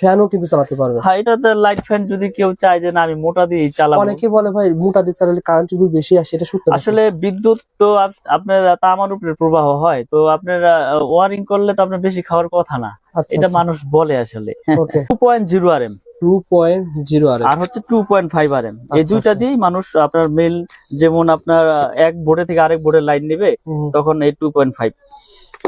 ফ্যানও কিন্তু চালাতে পারবে। হ্যাঁ এটাতে লাইট ফ্যান যদি কেউ চায় যে না আমি মোটা দিয়ে চালাবো। অনেকে বলে ভাই মোটা দিয়ে চালালে কারেন্ট বিল বেশি আসে এটা সত্য আসলে বিদ্যুৎ তো আপ- আপনার তামার উপরে প্রবাহ হয়। তো আপনার ওয়ারিং করলে তো আপনার বেশি খাওয়ার কথা না। আচ্ছা এটা মানুষ বলে আসলে। Two point zero R M আর হচ্ছে two point five R M এই আচ্ছা, দুইটা আচ্ছা। দিয়েই মানুষ আপনার মেল যেমন আপনার এক বোর্ডে থেকে আরেক বোর্ডের লাইন নেবে তখন এই টু পয়েন্ট ফাইভ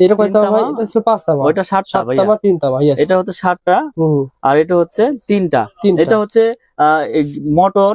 এটা কয় তামা এটা ছিল পাঁচ তামা ওইটা সাতটা তামা তিন তামা ইয়েস এটা হচ্ছে সাতটা আর এটা হচ্ছে তিনটা। তিনটা। এটা হচ্ছে মোটর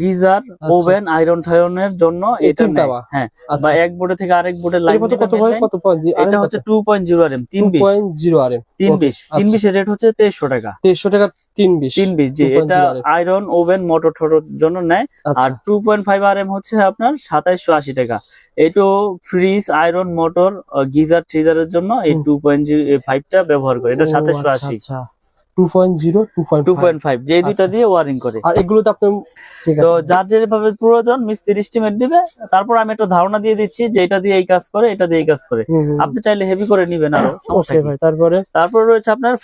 গিজার ওভেন আয়রন টায়রনের জন্য এটা হ্যাঁ আচ্ছা। বা এক বোর্ডে থেকে আরেক বোর্ডের এর লাইন মধ্যে কত কত এটা হচ্ছে two point zero R M তিন পয়েন্ট জিরো আর তিন Okay, তিন আচ্ছা। রেট হচ্ছে তেইশশো টাকা। তেইশশো টাকা তিন বিশ তিন বিশ জি এটা আয়রন ওভেন মোটর ঠোটোর জন্য নেয়। আচ্ছা। আর two point five R M হচ্ছে আপনার সাতাইশশো আশি টাকা। এটো ফ্রিজ আয়রন মোটর গিজার ট্রিজারের জন্য এই টু পয়েন্ট ফাইভটা ব্যবহার করে। এটা সাতাইশশো আচ্ছা, আশি। আচ্ছা two point zero two point two point five যে দুইটা আচ্ছা। দিয়ে ওয়ারিং করে। আর এগুলো আপনি তো যার যেভাবে প্রয়োজন মিস্ত্রি এস্টিমেট দিবে। তারপর আমি একটা ধারণা দিয়ে দিচ্ছি যে এটা দিয়ে এই কাজ করে এটা দিয়ে এই কাজ করে। আপনি চাইলে হেভি করে নিবেন আরও সমস্যা ভাই তারপরে? তারপর রয়েছে আপনার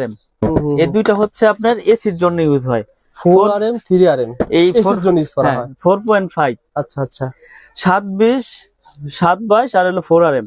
এম এই দুইটা হচ্ছে আপনার এসির জন্য ইউজ হয়। Four R M three R M এই এসির জন্য ইউজ করা হয় আচ্ছা আচ্ছা। সাত বিশ সাত বাইশ আর হলো ফোর আর এম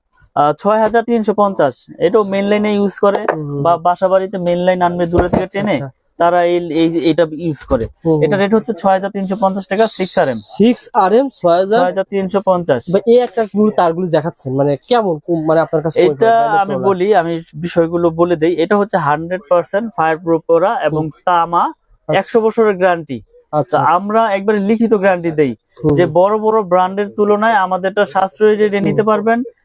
ছয় হাজার তিনশো পঞ্চাশ। এটাও মেন লাইনে ইউজ করে বা বাসা বাড়িতে মেন লাইন আনবে দূরে থেকে টেনে তারা এই এটা ইউজ করে। এটা রেট হচ্ছে ছয় হাজার তিনশো পঞ্চাশ টাকা six R M six R M ছয় হাজার? তিনশো পঞ্চাশ। এই একটা তারগুলো দেখাচ্ছেন মানে কেমন মানে আপনার কাছে এটা আমি বলি আমি বিষয়গুলো বলে দিই। এটা হচ্ছে হান্ড্রেড পার্সেন্ট ফায়ার প্রুফ করা এবং তামা একশো বছরের গ্যারান্টি আচ্ছা। আমরা একবারে লিখিত গ্যারান্টি দেই যে বড় বড় ব্র্যান্ডের তুলনায় আমাদেরটা সাশ্রয়ী রেটে নিতে পারবেন।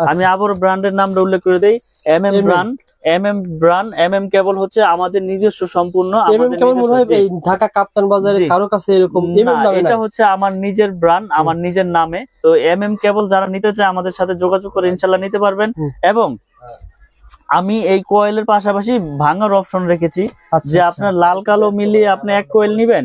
আমি আবারও ব্র্যান্ডের নামটা উল্লেখ করে দেই। M M brand M. M brand M M cable হচ্ছে আমাদের নিজস্ব সম্পূর্ণ ঢাকা কাপ্তান বাজারে কারও কাছে এরকম এটা হচ্ছে আমার নিজের ব্র্যান্ড আমার নিজের নামে। তো এম এম কেবল যারা নিতে চায় আমাদের সাথে যোগাযোগ করে ইনশাল্লাহ নিতে পারবেন। এবং আমি এই কোয়েলের পাশাপাশি ভাঙার অপশন রেখেছি আচ্ছা যে আচ্ছা। আপনার লাল কালো মিলিয়ে আপনি এক কোয়েল নিবেন।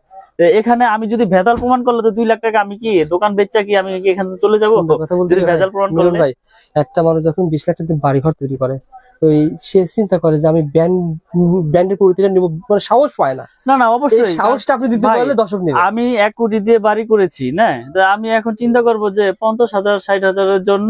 তো এখানে আমি যদি ভেজাল প্রমাণ করলে তো দুই লাখ টাকা আমি কি দোকান বেচা কি আমি কি এখান চলে যাব? যদি ভেজাল প্রমাণ করলে? ভাই একটা মানুষ যখন বিশ লাখ টাকা বাড়ি ঘর তৈরি করে ওই সে চিন্তা করে যে আমি ব্যান্ড ব্যান্ডের নিব মানে সাহস পায় না। না না অবশ্যই। সাহসটা আপনি দিতে ভাই, পারলে দর্শক নেবে। আমি এক কোটি দিয়ে বাড়ি করেছি না? আমি এখন চিন্তা করব যে পঞ্চাশ হাজার ষাট হাজারের জন্য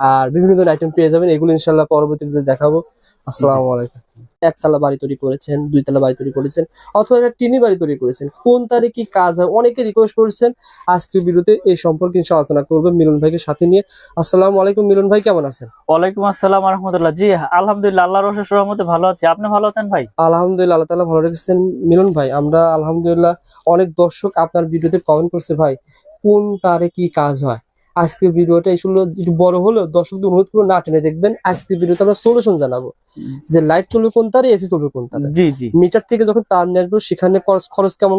আর বিভিন্ন ধরনের আইটেম পেয়ে যাবেন। এগুলো ইনশাল্লাহ পরবর্তী ভিডিও দেখাবো। আসসালামু আলাইকুম। একতলা বাড়ি তৈরি করেছেন দুইতলা বাড়ি তৈরি করেছেন অথবা একটা টিনি বাড়ি তৈরি করেছেন। কোন তারিখে কি কাজ হয়? অনেকে রিকোয়েস্ট করেছেন। আজকের ভিডিওতে এই সম্পর্কে ইনশাআল্লাহ আলোচনা করবেন মিলন ভাইকে সাথে নিয়ে। আসসালামু আলাইকুম মিলন ভাই কেমন আছেন? ওয়ালাইকুম আসসালাম রহমতুল্লাহ জি আলহামদুলিল্লাহ আল্লাহর অশেষ রহমতে ভালো আছি। আপনি ভালো আছেন ভাই? আলহামদুলিল্লাহ আল্লাহ তালা ভালো রেখেছেন। মিলন ভাই আমরা আলহামদুলিল্লাহ অনেক দর্শক আপনার ভিডিওতে কমেন্ট করছে ভাই কোন তারে কি কাজ হয়? আজকের ভিডিওটা এইগুলো একটু বড় হলো দর্শকদের অনুরোধ করে না টেনে দেখবেন। আজকের ভিডিওতে আমরা সলিউশন জানাব। যে লাইট চলবে কোন তারে এসি চলবে কোন তারে। জি জি। মিটার থেকে যখন তার নিয়ে আসব সেখানে খরচ খরচ কেমন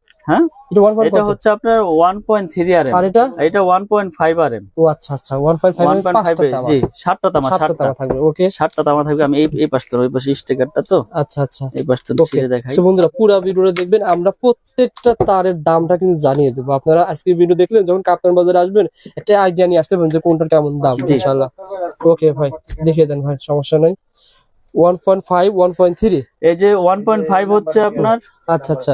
হ্যাঁ? এটা হচ্ছে আপনার আর এটা? এটা ও আচ্ছা আচ্ছা one point five one point five পাঁচটা তামা। জি তামা সাতটা ষাটটা তামা থাকবে ওকে তামা থাকবে আমি এই ওই পাশে স্টিকারটা তো। আচ্ছা আচ্ছা। এই পাশটা ওকে ছিঁড়ে দেখাই। সো বন্ধুরা পুরো ভিডিওটা দেখবেন আমরা প্রত্যেকটা তারের দামটা কিন্তু জানিয়ে দেবো। আপনারা আজকে ভিডিও দেখলেন যখন কাপ্তান বাজারে আসবেন একটা আইডিয়া নিয়ে আসতে পারেন যে কোনটা কেমন দাম। ওকে ভাই দেখিয়ে দেন ভাই সমস্যা নাই। One point five one point three এই যে ওয়ান পয়েন্ট ফাইভ হচ্ছে আপনার আচ্ছা আচ্ছা।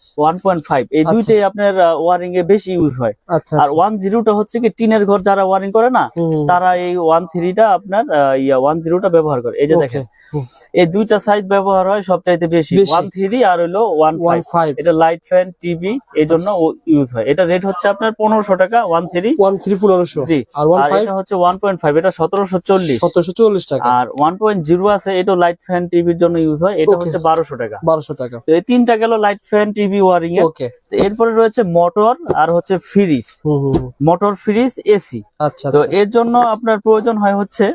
ওয়ান পয়েন্ট ফাইভ এই আচ্ছা। দুইটাই আপনার ওয়ারিং এ বেশি ইউজ হয়। আচ্ছা আর আচ্ছা, ওয়ান জিরোটা হচ্ছে কি টিনের ঘর যারা ওয়ারিং করে না তারা এই ওয়ান থ্রিটা আপনার ইয়া ওয়ান জিরোটা ব্যবহার করে। এই যে দেখেন এই দুইটা সাইজ ব্যবহার হয় সবচাইতে বেশি। ওয়ান থ্রি আর হলো ওয়ান ফাইভ এটা লাইট ফ্যান টিভি এই জন্য ইউজ হয়। এটা রেট হচ্ছে আপনার পনেরোশো টাকা ওয়ান থ্রি ওয়ান থ্রি পনেরোশো। জি। আর এটা হচ্ছে ওয়ান পয়েন্ট ফাইভ এটা সতেরোশো চল্লিশ। সতেরোশো চল্লিশ টাকা। আর ওয়ান পয়েন্ট জিরো আছে এটা লাইট ফ্যান টিভির জন্য ইউজ হয়। এটা হচ্ছে বারোশো টাকা। বারোশো টাকা। তো এই তিনটা গেল লাইট ফ্যান টিভি ওয়ারিং এর এরপরে রয়েছে মোটর আর হচ্ছে ফ্রিজ। মোটর ফ্রিজ এসি আচ্ছা তো আচ্ছা। এর জন্য আপনার প্রয়োজন হয় হচ্ছে